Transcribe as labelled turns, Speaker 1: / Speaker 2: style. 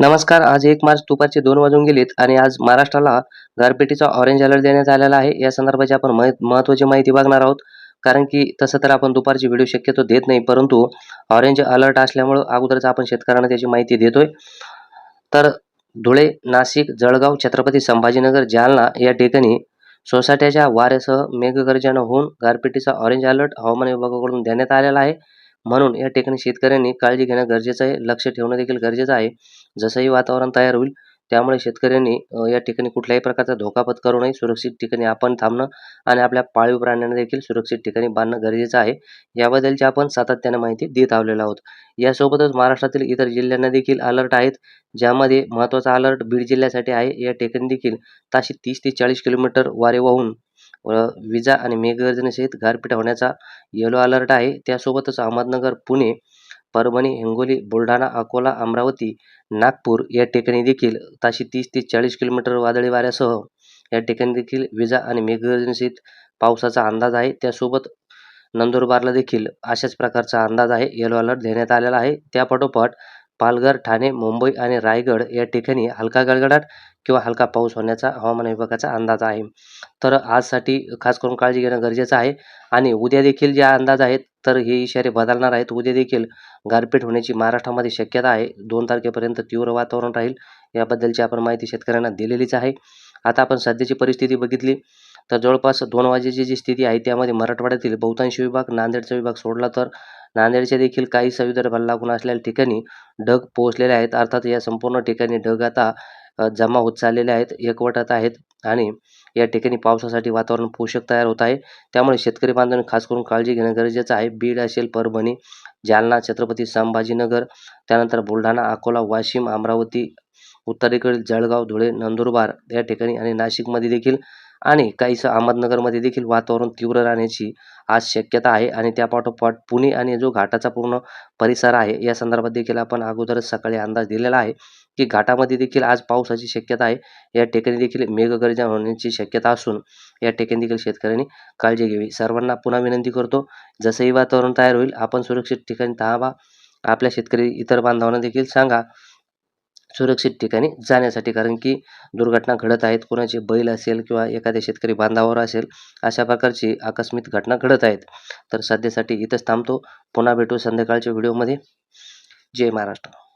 Speaker 1: नमस्कार आज एक मार्च दुपारचे दोन वाजून गेलेत आणि आज महाराष्ट्राला गारपिटीचा ऑरेंज अलर्ट देण्यात आलेला आहे. या संदर्भाची आपण मह- महत्त्वाची माहिती बघणार आहोत. कारण की तसं तर आपण दुपारची व्हिडिओ शक्यतो देत नाही परंतु ऑरेंज अलर्ट असल्यामुळं अगोदरच आपण शेतकऱ्यांना त्याची माहिती देतोय. तर धुळे नाशिक जळगाव छत्रपती संभाजीनगर जालना या ठिकाणी सोसाट्याच्या वाऱ्यासह मेघगर्जना होऊन गारपिटीचा ऑरेंज अलर्ट हवामान विभागाकडून देण्यात आलेला आहे. म्हणून या ठिकाणी शेतकऱ्यांनी काळजी घेणं गरजेचं आहे. लक्ष ठेवणं देखील गरजेचं आहे. जसंही वातावरण तयार होईल त्यामुळे शेतकऱ्यांनी या ठिकाणी कुठल्याही प्रकारचा धोका पत्करू नये. सुरक्षित ठिकाणी आपण थांबणं आणि आपल्या पाळीव प्राण्यांना देखील सुरक्षित ठिकाणी बांधणं गरजेचं आहे. याबद्दलची आपण सातत्यानं माहिती देत आलेलो आहोत. यासोबतच महाराष्ट्रातील इतर जिल्ह्यांना देखील अलर्ट आहेत ज्यामध्ये महत्त्वाचा अलर्ट बीड जिल्ह्यासाठी आहे. या ठिकाणी देखील ताशी तीस ते चाळीस किलोमीटर वारे वाहून व विजा आणि मेघगर्जनेसहित गारपीट होण्याचा येलो अलर्ट आहे. त्यासोबतच अहमदनगर पुणे परभणी हिंगोली बुलढाणा अकोला अमरावती नागपूर या ठिकाणी देखील ताशी तीस ते चाळीस किलोमीटर वादळी वाऱ्यासह या ठिकाणी देखील विजा आणि मेघगर्जनेसहित पावसाचा अंदाज आहे. त्यासोबत नंदुरबारला देखील अशाच प्रकारचा अंदाज आहे. येलो अलर्ट देण्यात आलेला आहे. त्यापाठोपाठ पालघर ठाणे मुंबई आणि रायगड या ठिकाणी हलका गडगडाट किंवा हलका पाऊस होण्याचा हवामान विभागाचा अंदाज आहे. तर आजसाठी खास करून काळजी घेणं गरजेचं आहे आणि उद्या देखील जे अंदाज आहेत तर हे इशारे बदलणार आहेत. उद्या देखील गारपीट होण्याची महाराष्ट्रामध्ये शक्यता आहे. दोन तारखेपर्यंत तीव्र वातावरण राहील. याबद्दलची आपण माहिती शेतकऱ्यांना दिलेलीच आहे. आता आपण सध्याची परिस्थिती बघितली. तर जवळपास दोन वाजेची जी स्थिती आहे त्यामध्ये मराठवाड्यातील बहुतांश विभाग नांदेडचा विभाग सोडला तर नांदेडच्या देखील काही संविदर्भाला लागून असलेल्या ठिकाणी ढग पोहोचलेले आहेत. अर्थात या संपूर्ण ठिकाणी ढग आता जमा होत चाललेले आहेत एकवटत आहेत आणि या ठिकाणी पावसासाठी वातावरण पोषक तयार होत आहे. त्यामुळे शेतकरी बांधवांनी खास करून काळजी घेणं गरजेचं आहे. बीड असेल परभणी जालना छत्रपती संभाजीनगर त्यानंतर बुलढाणा अकोला वाशिम अमरावती उत्तरेकडील जळगाव धुळे नंदुरबार या ठिकाणी आणि नाशिकमध्ये देखील आणि काहीसं अहमदनगरमध्ये देखील वातावरण तीव्र राहण्याची आज शक्यता आहे आणि त्यापाठोपाठ पुणे आणि जो घाटाचा पूर्ण परिसर आहे या संदर्भात देखील आपण अगोदरच सकाळी अंदाज दिलेला आहे की घाटामध्ये देखील आज पावसाची शक्यता आहे. या ठिकाणी देखील मेघगर्जा होण्याची शक्यता असून या ठिकाणी देखील शेतकऱ्यांनी काळजी घ्यावी. सर्वांना पुन्हा विनंती करतो जसंही वातावरण तयार होईल आपण सुरक्षित ठिकाणी थांबा. आपल्या शेतकरी इतर बांधवांना देखील सांगा. सुरक्षित ठिकाणी जाण्यासाठी. कारण की दुर्घटना घडत आहेत कोणाचे बैल असेल किंवा एखाद्या शेतकरी बांधावर असेल अशा प्रकारची आकस्मिक घटना घडत आहेत. तर सध्यासाठी इथंच थांबतो. पुन्हा भेटू संध्याकाळच्या व्हिडिओमध्ये. जय महाराष्ट्र.